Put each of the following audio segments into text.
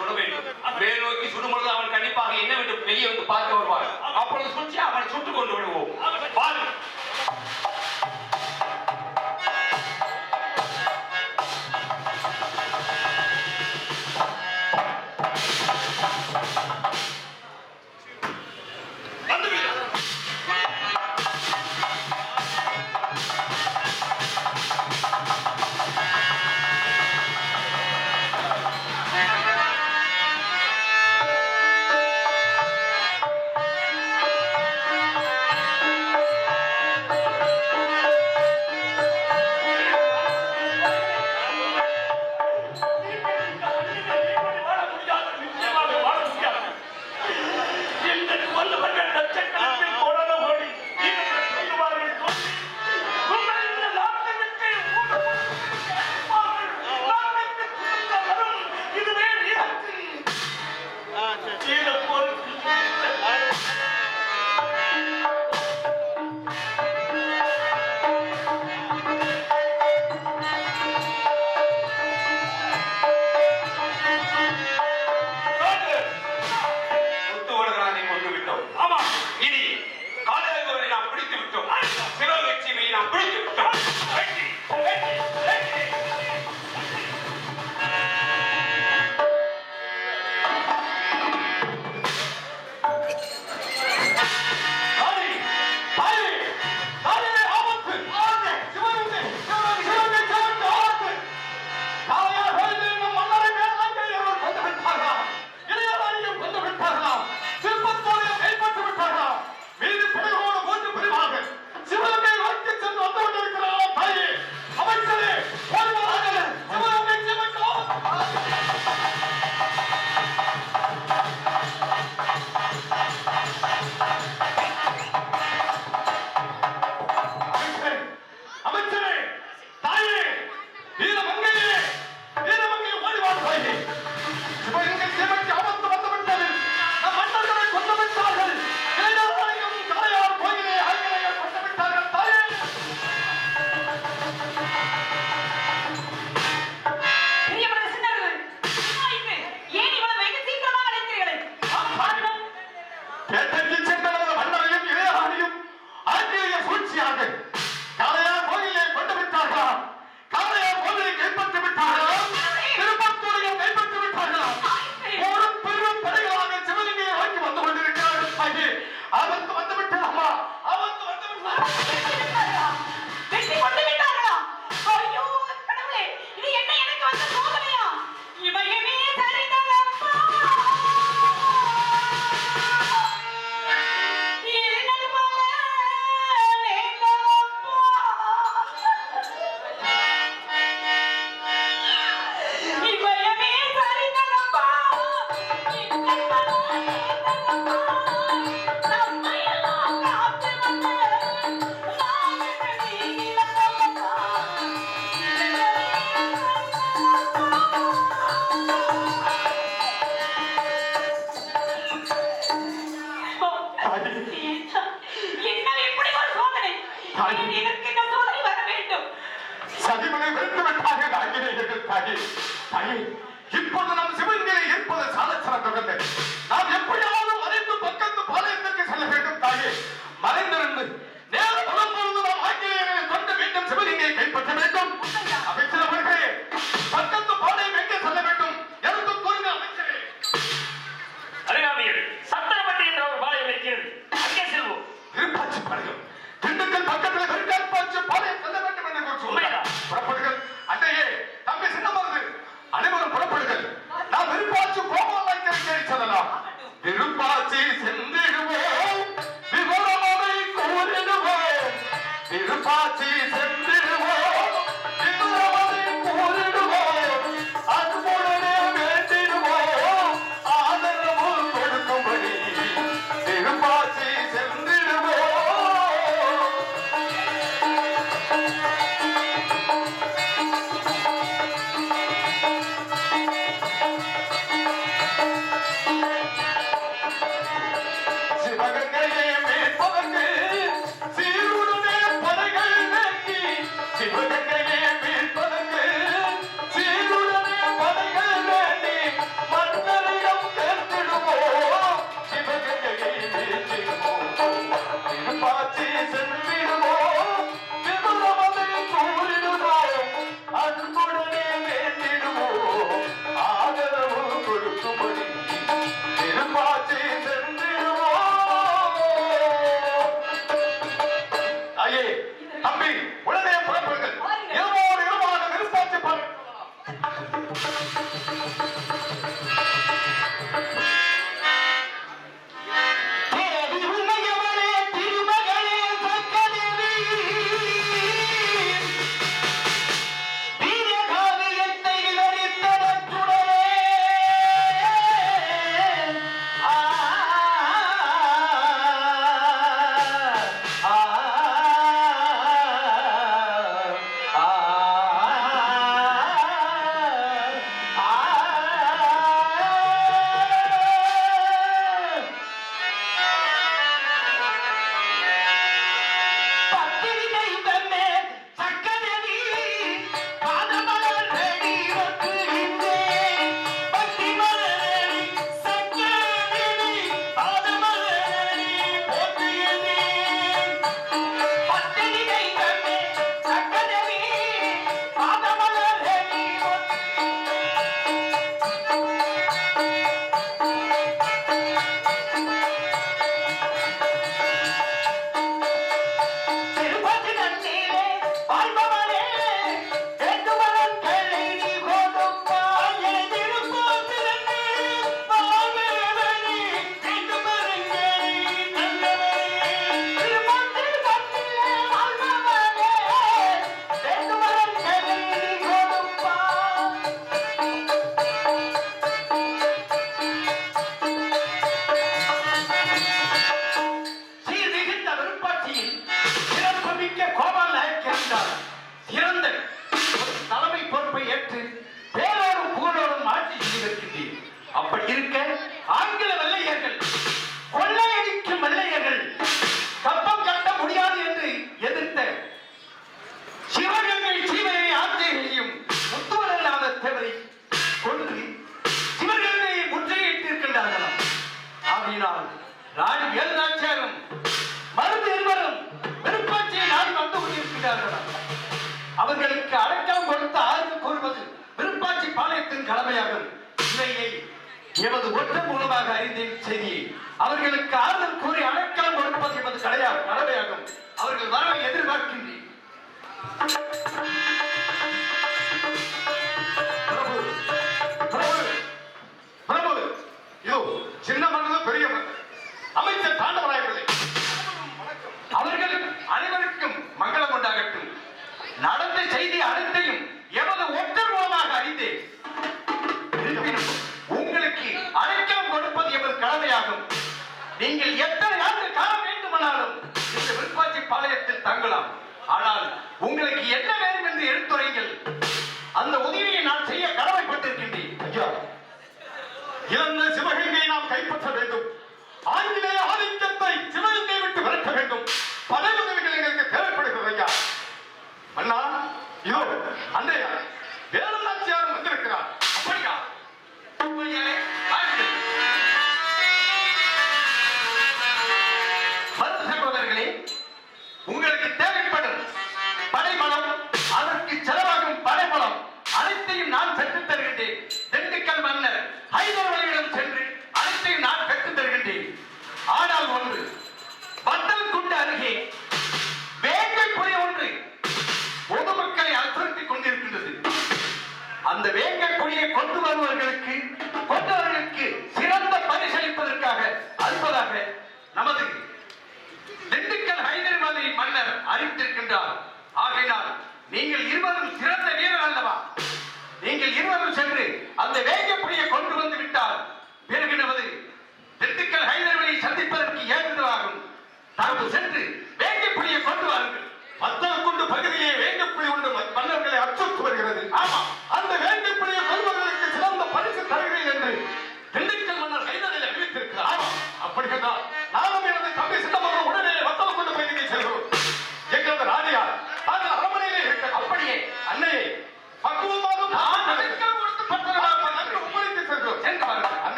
சுட வேண்டும். மேல் நோக்கி சுடும் அவன் கண்டிப்பாக என்ன வேண்டும் வெளியே வந்து பார்க்க வருவான். அப்பொழுது சுற்றி அவனை சுட்டுக் கொண்டு விடுவோம். Now, 打印打印 அவர்களுக்கு ஆறுதல் கூறி அடைக்கலம் நாம் கைப்பற்ற வேண்டும் ஆங்கிலேய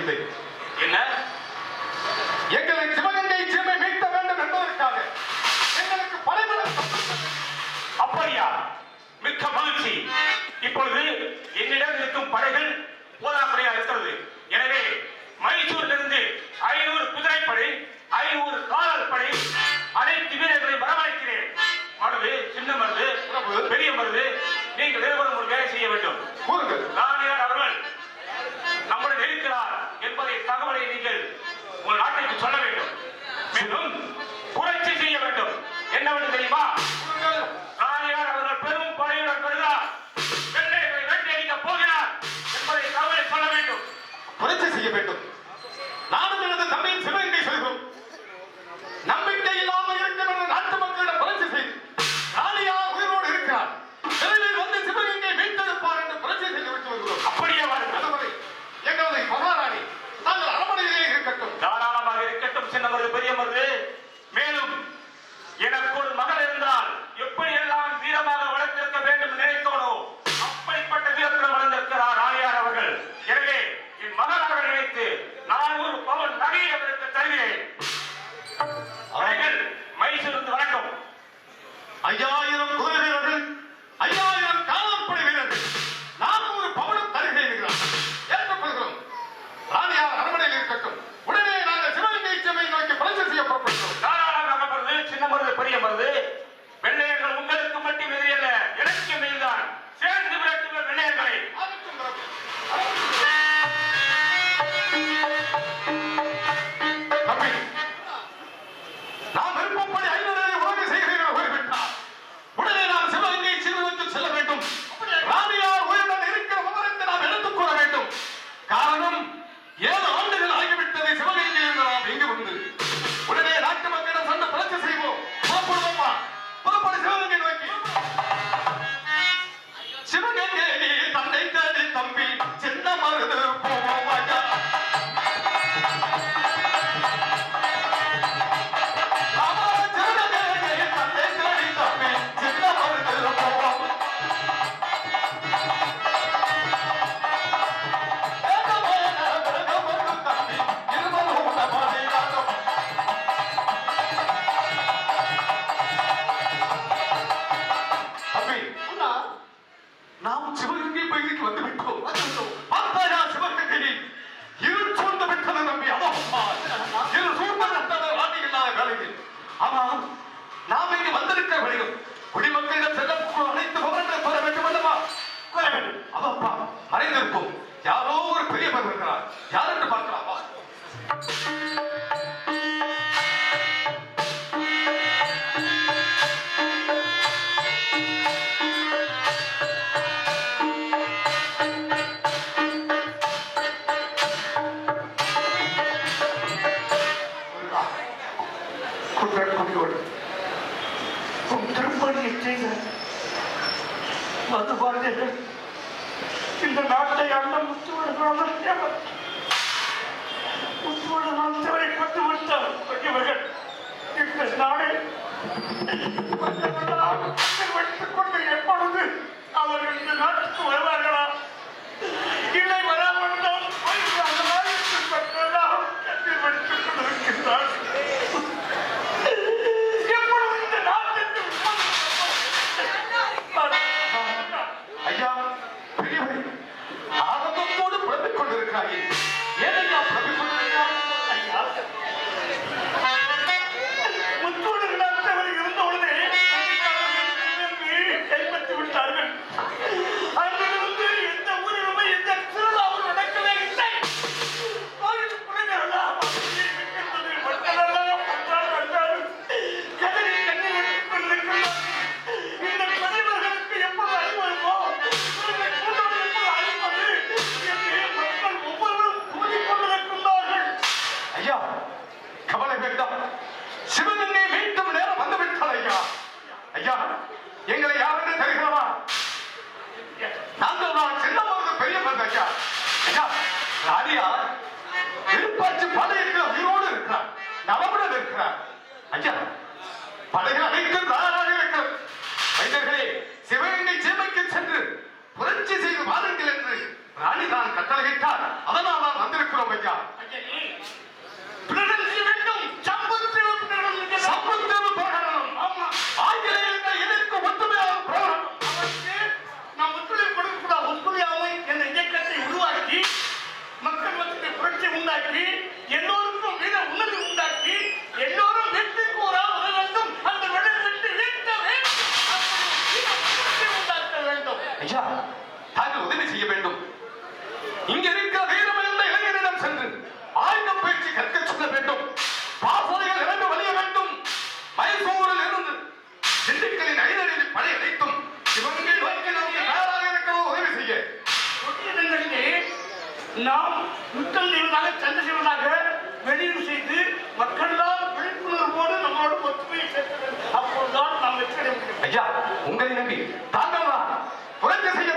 பொற்பொருள் அவப்பா அவர்கள் இந்த நாட்டுக்கு வருவார் 家。நாம் யுத்தம் செய்வதாக சண்டை செய்வதாக வெளியில் செய்து மக்களால் விழிப்புணர்வோடு நம்மளோட ஒத்துமையை சேர்க்க அப்போதுதான் நாம் வெற்றி அடைய முடியும் ஐயா உங்களை நம்பி தாங்கள் புரட்சி செய்ய